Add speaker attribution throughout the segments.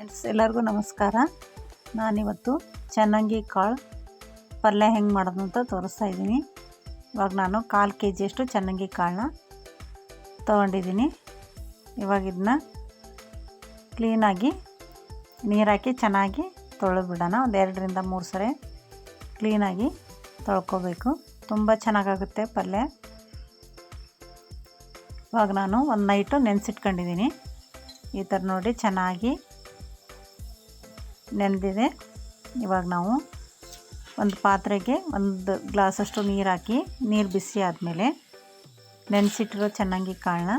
Speaker 1: Friends ಎಲ್ಲರಿಗೂ ನಮಸ್ಕಾರ. ನಾನಿವತ್ತು ಚೆನ್ನಾಗಿ ಕಾಳು ಪಲ್ಯ ಹೆಂಗೆ ಮಾಡೋದು ಅಂತ ತೋರಿಸ್ತಾ ಇದ್ದೀನಿ. ಇವಾಗ ನಾನು ಕಾಲು ಕೆ ಜಿಯಷ್ಟು ಚೆನ್ನಾಗಿ ಕಾಳನ್ನ ತೊಗೊಂಡಿದ್ದೀನಿ. ಇವಾಗ ಇದನ್ನ ಕ್ಲೀನಾಗಿ ನೀರಾಕಿ ಚೆನ್ನಾಗಿ ತೊಳೆದ್ಬಿಡೋಣ. ಒಂದು ಎರಡರಿಂದ ಮೂರು ಸರಿ ಕ್ಲೀನಾಗಿ ತೊಳ್ಕೊಬೇಕು. ತುಂಬ ಚೆನ್ನಾಗಾಗುತ್ತೆ ಪಲ್ಯ. ಇವಾಗ ನಾನು ಒಂದು ನೈಟು ನೆನೆಸಿಟ್ಕೊಂಡಿದ್ದೀನಿ. ಈ ಥರ ನೋಡಿ ಚೆನ್ನಾಗಿ ನೆನೆದಿದೆ. ಇವಾಗ ನಾವು ಒಂದು ಪಾತ್ರೆಗೆ ಒಂದು ಗ್ಲಾಸಷ್ಟು ನೀರು ಹಾಕಿ, ನೀರು ಬಿಸಿ ಆದಮೇಲೆ ನೆನೆಸಿಟ್ಟಿರೋ ಚೆನ್ನಾಗಿ ಕಾಳನ್ನ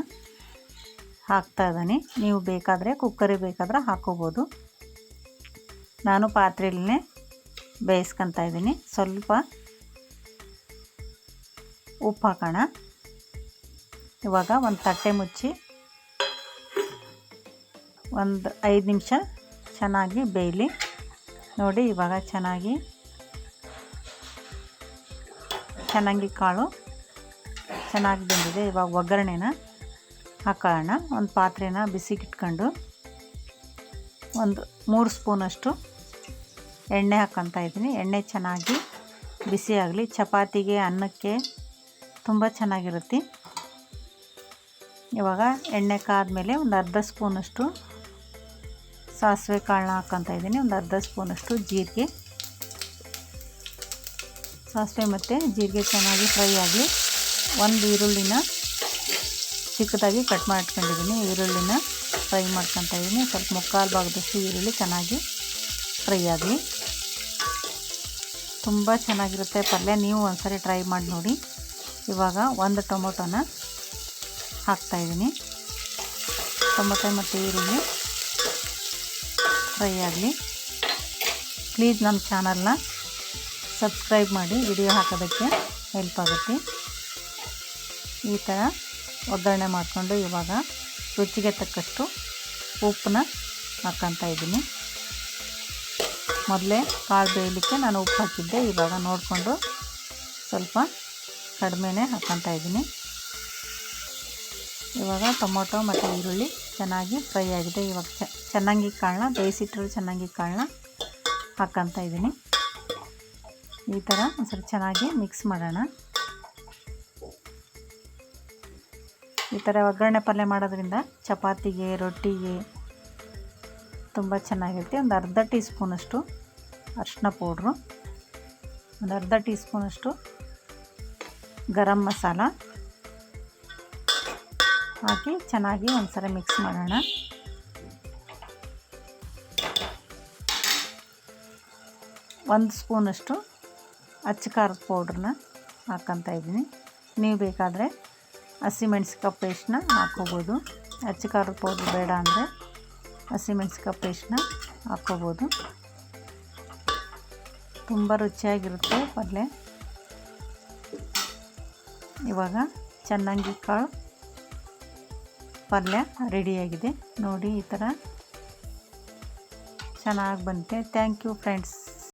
Speaker 1: ಹಾಕ್ತಾ ಇದ್ದೀನಿ. ನೀವು ಬೇಕಾದರೆ ಕುಕ್ಕರಿಗೆ ಬೇಕಾದ್ರೆ ಹಾಕೋಬೋದು. ನಾನು ಪಾತ್ರೆಯಲ್ಲೇ ಬೇಯಿಸ್ಕೊತಾ ಇದ್ದೀನಿ. ಸ್ವಲ್ಪ ಉಪ್ಪು ಹಾಕೋಣ. ಇವಾಗ ಒಂದು ತಟ್ಟೆ ಮುಚ್ಚಿ ಒಂದು ಐದು ನಿಮಿಷ ಚೆನ್ನಾಗಿ ಬೇಯಲಿ. ನೋಡಿ, ಇವಾಗ ಚೆನ್ನಾಗಿ ಚೆನ್ನಾಗಿ ಕಾಳು ಚೆನ್ನಾಗಿ ಬಂದಿದೆ. ಇವಾಗ ಒಗ್ಗರಣೆನ ಹಾಕೋಣ. ಒಂದು ಪಾತ್ರೆನ ಬಿಸಿಗಿಟ್ಕೊಂಡು ಒಂದು ಮೂರು ಸ್ಪೂನಷ್ಟು ಎಣ್ಣೆ ಹಾಕ್ಕೊತಾ ಇದ್ದೀನಿ. ಎಣ್ಣೆ ಚೆನ್ನಾಗಿ ಬಿಸಿ ಆಗಲಿ. ಚಪಾತಿಗೆ, ಅನ್ನಕ್ಕೆ ತುಂಬ ಚೆನ್ನಾಗಿರುತ್ತೆ. ಇವಾಗ ಎಣ್ಣೆ ಕಾದ ಮೇಲೆ ಒಂದು ಅರ್ಧ ಸ್ಪೂನಷ್ಟು ಸಾಸಿವೆ ಕಾಳನ್ನ ಹಾಕ್ಕೊತಾ ಇದ್ದೀನಿ. ಒಂದು ಅರ್ಧ ಸ್ಪೂನಷ್ಟು ಜೀರಿಗೆ. ಸಾಸಿವೆ ಮತ್ತು ಜೀರಿಗೆ ಚೆನ್ನಾಗಿ ಫ್ರೈ ಆಗಲಿ. ಒಂದು ಈರುಳ್ಳಿನ ಚಿಕ್ಕದಾಗಿ ಕಟ್ ಮಾಡ್ಕೊಂಡಿದ್ದೀನಿ. ಈರುಳ್ಳಿನ ಫ್ರೈ ಮಾಡ್ಕೊತಾ ಇದ್ದೀನಿ. ಸ್ವಲ್ಪ ಮುಕ್ಕಾಲು ಭಾಗದಷ್ಟು ಈರುಳ್ಳಿ ಚೆನ್ನಾಗಿ ಫ್ರೈ ಆಗಲಿ. ತುಂಬ ಚೆನ್ನಾಗಿರುತ್ತೆ ಪಲ್ಯ. ನೀವು ಒಂದ್ಸರಿ ಟ್ರೈ ಮಾಡಿ ನೋಡಿ. ಇವಾಗ ಒಂದು ಟೊಮೊಟೊನ ಹಾಕ್ತಾಯಿದ್ದೀನಿ ಟೊಮೊಟೊ ಮತ್ತು ಈರುಳ್ಳಿ. ಫ್ರೈ ಆಗಲಿ. ಪ್ಲೀಸ್ ನಮ್ಮ ಚಾನಲ್ನ ಸಬ್ಸ್ಕ್ರೈಬ್ ಮಾಡಿ ವಿಡಿಯೋ ಹಾಕೋದಕ್ಕೆ ಹೆಲ್ಪ್ ಆಗುತ್ತೆ. ಈ ಥರ ಒಗ್ಗರಣೆ ಮಾಡಿಕೊಂಡು ಇವಾಗ ರುಚಿಗೆ ತಕ್ಕಷ್ಟು ಉಪ್ಪನ್ನ ಹಾಕ್ಕೊತಾ ಇದ್ದೀನಿ. ಮೊದಲೇ ಕಾಳು ಬೇಯಲಿಕ್ಕೆ ನಾನು ಉಪ್ಪು ಹಾಕಿದ್ದೆ, ಇವಾಗ ನೋಡಿಕೊಂಡು ಸ್ವಲ್ಪ ಕಡಿಮೆನೇ ಹಾಕ್ಕೊತಾ ಇದ್ದೀನಿ. ಇವಾಗ ಟೊಮೊಟೊ ಮತ್ತು ಈರುಳ್ಳಿ ಚೆನ್ನಾಗಿ ಫ್ರೈ ಆಗಿದೆ. ಇವಾಗ ಚೆನ್ನಾಗಿ ಕಾಳನ್ನ ಬೇಯಿಸಿಟ್ಟಿರೋ ಚೆನ್ನಾಗಿ ಕಾಳನ್ನ ಹಾಕ್ಕೊತಾ ಇದ್ದೀನಿ. ಈ ಥರ ಒಂದ್ಸರಿ ಚೆನ್ನಾಗಿ ಮಿಕ್ಸ್ ಮಾಡೋಣ. ಈ ಥರ ಒಗ್ಗರಣೆ ಪಲ್ಯ ಮಾಡೋದ್ರಿಂದ ಚಪಾತಿಗೆ, ರೊಟ್ಟಿಗೆ ತುಂಬ ಚೆನ್ನಾಗಿರುತ್ತೆ. ಒಂದು ಅರ್ಧ ಟೀ ಸ್ಪೂನಷ್ಟು ಅರಿಶಿನ ಪೌಡ್ರು, ಒಂದು ಅರ್ಧ ಟೀ ಸ್ಪೂನಷ್ಟು ಗರಂ ಮಸಾಲ ಹಾಕಿ ಚೆನ್ನಾಗಿ ಒಂದ್ಸಲ ಮಿಕ್ಸ್ ಮಾಡೋಣ. ಒಂದು ಸ್ಪೂನಷ್ಟು ಅಚ್ಚ ಖಾರದ ಪೌಡ್ರನ್ನ ಹಾಕ್ಕೊತಾ ಇದ್ದೀನಿ. ನೀವು ಬೇಕಾದರೆ ಹಸಿಮೆಣ್ಸಿಕಾಯಿ ಪೇಸ್ಟ್ನ ಹಾಕ್ಕೋಬೋದು ಅಚ್ಚ ಖಾರದ ಪೌಡ್ರ್ ಬೇಡ ಅಂದರೆ ಹಸಿಮೆಣ್ಸಿಕಾಯಿ ಪೇಸ್ಟ್ನ ಹಾಕ್ಕೋಬೋದು ತುಂಬ ರುಚಿಯಾಗಿರುತ್ತೆ ಪಲ್ಯ ಇವಾಗ ಚೆನ್ನಾಗಿ ಕಾಳು ಪಲ್ಯ ರೆಡಿಯಾಗಿದೆ. ನೋಡಿ ಈ ಥರ ಚೆನ್ನಾಗಿ ಬಂತೆ. Thank you friends